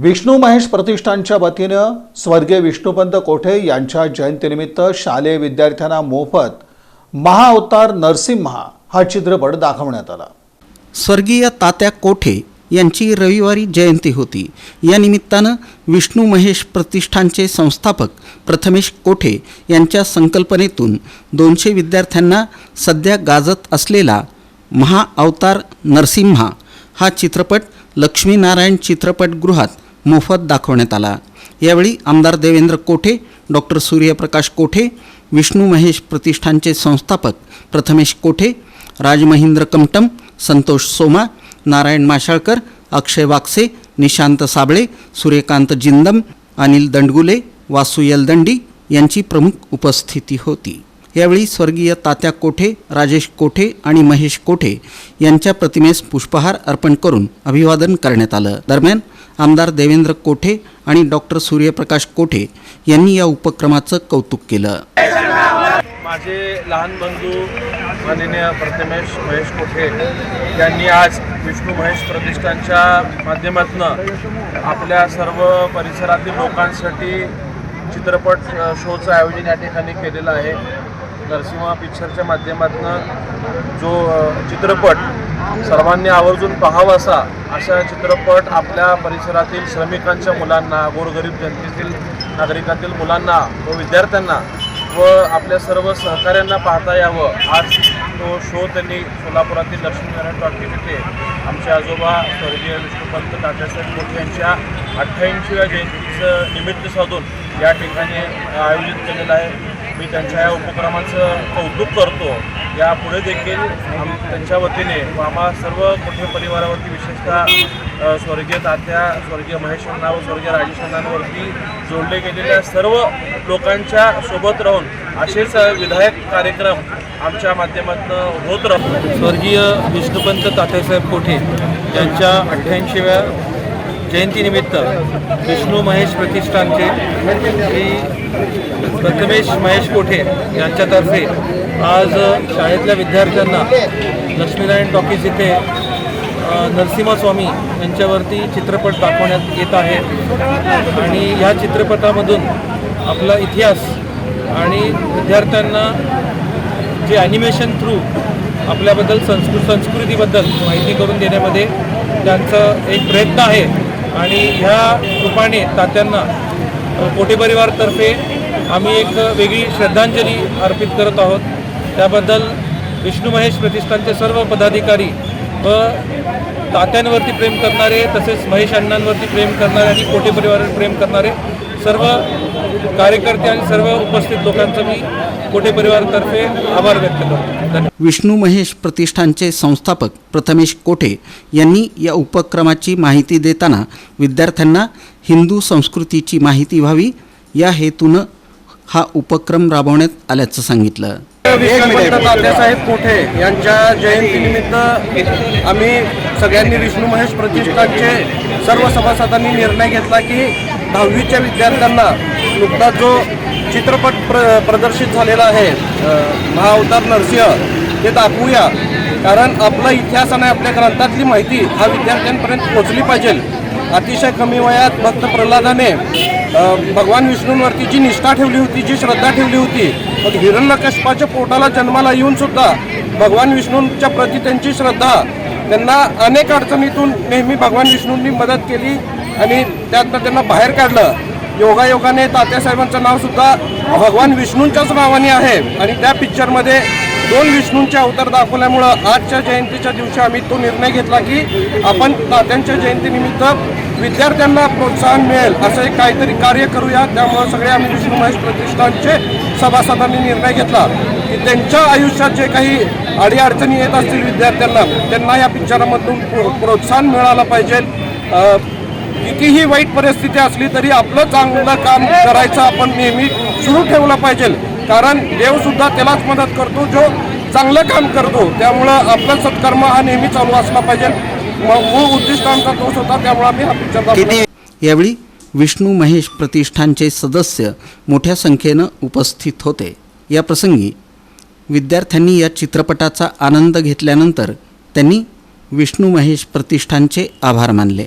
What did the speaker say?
विष्णू महेश प्रतिष्ठानच्या वतीनं स्वर्गीय विष्णुपंत कोठे यांच्या जयंतीनिमित्त शालेय विद्यार्थ्यांना मोफत महाअवतार नरसिम्हा हा चित्रपट दाखवण्यात आला. स्वर्गीय तात्या कोठे यांची रविवारी जयंती होती. या निमित्तानं विष्णू महेश प्रतिष्ठानचे संस्थापक प्रथमेश कोठे यांच्या संकल्पनेतून दोनशे विद्यार्थ्यांना सध्या गाजत असलेला महाअवतार नरसिम्हा हा चित्रपट लक्ष्मीनारायण चित्रपटगृहात मोफत दाखवण्यात आला. यावेळी आमदार देवेंद्र कोठे डॉक्टर सूर्यप्रकाश कोठे विष्णू महेश प्रतिष्ठानचे संस्थापक प्रथमेश कोठे राजमहिंद्र कमटम संतोष सोमा नारायण माशाळकर अक्षय वाक्से निशांत साबळे सूर्यकांत जिंदम अनिल दंडगुले वासू यलदंडी यांची प्रमुख उपस्थिती होती. यावेळी स्वर्गीय तात्या कोठे राजेश कोठे आणि महेश कोठे यांच्या प्रतिमेस पुष्पहार अर्पण करून अभिवादन करण्यात आलं. दरम्यान आमदार देवेंद्र कोठे आणि डॉक्टर सूर्यप्रकाश कोठे यांनी या उपक्रमाचं कौतुक केलं. माझे लहान बंधू माननीय प्रथमेश महेश कोठे यांनी आज विष्णू महेश प्रतिष्ठानच्या माध्यमातून आपल्या सर्व परिसरातील लोकांसाठी चित्रपट शोचं आयोजन या ठिकाणी केलेलं आहे. नरसिंहा पिक्चरच्या माध्यमातून जो चित्रपट सर्वांनी आवर्जून पाहावासा अशा चित्रपट आपल्या परिसरातील श्रमिकांच्या मुलांना गोरगरीब जनतेतील नागरिकातील मुलांना व विद्यार्थ्यांना व आपल्या सर्व सहकाऱ्यांना पाहता यावं. आज तो शो त्यांनी सोलापुरातील लक्ष्मीनारायण टॉकी येथे आमचे आजोबा स्वर्गीय विष्णुपंत तात्यासाहेब मोठे यांच्या अठ्ठ्याऐंशीव्या जयंतीचं निमित्त साधून या ठिकाणी आयोजित केलेलं आहे. मी त्यांच्या या उपक्रमाचं कौतुक करतो. यापुढे देखील आम त्यांच्या वतीने व आम्हा सर्व मोठे परिवारावरती विशेषतः स्वर्गीय तात्या स्वर्गीय महेश अण्णा व स्वर्गीय राजेश अण्णांवरती जोडले गेलेल्या सर्व लोकांच्या सोबत राहून असेच विधायक कार्यक्रम आमच्या माध्यमातून होत राहतो. स्वर्गीय विष्णुपंत तात्यासाहेब कोठे यांच्या अठ्ठ्याऐंशीव्या जयंतीनिमित्त विष्णू महेश प्रतिष्ठानचे श्री प्रथमेश महेश कोठे यांच्यातर्फे आज शाळेतल्या विद्यार्थ्यांना लक्ष्मीनारायण टॉकीज इथे नरसिंहस्वामी यांच्यावरती चित्रपट दाखवण्यात येत आहे. आणि ह्या चित्रपटामधून आपला इतिहास आणि विद्यार्थ्यांना जे ॲनिमेशन थ्रू आपल्याबद्दल संस्कृ संस्कृतीबद्दल माहिती करून देण्यामध्ये त्यांचं एक प्रयत्न आहे. आणि ह्या रूपाने तात्यांना अ, कोटे परिवारतर्फे आम्ही एक वेगळी श्रद्धांजली अर्पित करत आहोत. त्याबद्दल विष्णू महेश प्रतिष्ठानचे सर्व पदाधिकारी व तात्यांवरती प्रेम करणारे तसेच महेश अण्णांवरती प्रेम करणारे आणि कोटे परिवारावर प्रेम करणारे सर्व कार्यकर्ते आणि सर्व उपस्थित लोकांचं मी कोटे परिवारातर्फे आभार व्यक्त करतो. विष्णू महेश प्रतिष्ठानचे संस्थापक प्रथमेश कोठे यांनी या उपक्रमाची माहिती देताना विद्यार्थ्यांना हिंदू संस्कृतीची माहिती व्हावी या हेतूनं हा उपक्रम राबवण्यात आल्याचं सांगितलं. तात्यासाहेब कोठे यांच्या जयंतीनिमित्त आम्ही सगळ्यांनी विष्णू महेश प्रतिष्ठानचे सर्व सभासदांनी निर्णय घेतला की दहावीच्या विद्यार्थ्यांना नुकताच जो चित्रपट प्र प्रदर्शित झालेला आहे महाअवतार नरसिंह ते दाखवूया. कारण आपला इतिहास आणि आपल्या ग्रंथातली माहिती हा विद्यार्थ्यांपर्यंत पोहोचली पाहिजे. अतिशय कमी वयात भक्त प्रल्हादाने भगवान विष्णूंवरती जी निष्ठा ठेवली होती जी श्रद्धा ठेवली होती मग हिरण्यकश्यपाच्या पोटाला जन्माला येऊन सुद्धा भगवान विष्णूंच्या प्रती त्यांची श्रद्धा त्यांना अनेक अडचणीतून नेहमी भगवान विष्णूंनी मदत केली. आणि त्यातनं त्यांना बाहेर काढलं. योगायोगाने तात्यासाहेबांचं नावसुद्धा भगवान विष्णूंच्याच नावाने आहे. आणि त्या पिक्चरमध्ये दोन विष्णूंचे अवतार दाखवल्यामुळं आजच्या जयंतीच्या दिवशी आम्ही तो निर्णय घेतला की आपण तात्यांच्या जयंतीनिमित्त विद्यार्थ्यांना प्रोत्साहन मिळेल असं एक काहीतरी कार्य करूया. त्यामुळं सगळे आम्ही विष्णू महेश प्रतिष्ठानचे सभासदांनी निर्णय घेतला की त्यांच्या आयुष्यात जे काही अडीअडचणी येत असतील विद्यार्थ्यांना त्यांना या पिक्चरामधून प्रो प्रोत्साहन मिळालं पाहिजे. कितीही वाईट परिस्थिती असली तरी आपलं चांगलं काम करायचं आपण नेहमी सुरू ठेवलं पाहिजे. कारण देव सुद्धा त्यालाच मदत करतो जो चांगलं काम करतो. त्यामुळं आपलं सत्कर्म हा नेहमी चालू असला पाहिजे. मूळ उद्दिष्ट आमचा तोच होता त्यामुळे आम्ही हा पिक्चर यावेळी विष्णू महेश प्रतिष्ठानचे सदस्य मोठ्या संख्येनं उपस्थित होते. या प्रसंगी विद्यार्थ्यांनी या चित्रपटाचा आनंद घेतल्यानंतर त्यांनी विष्णू महेश प्रतिष्ठानचे आभार मानले.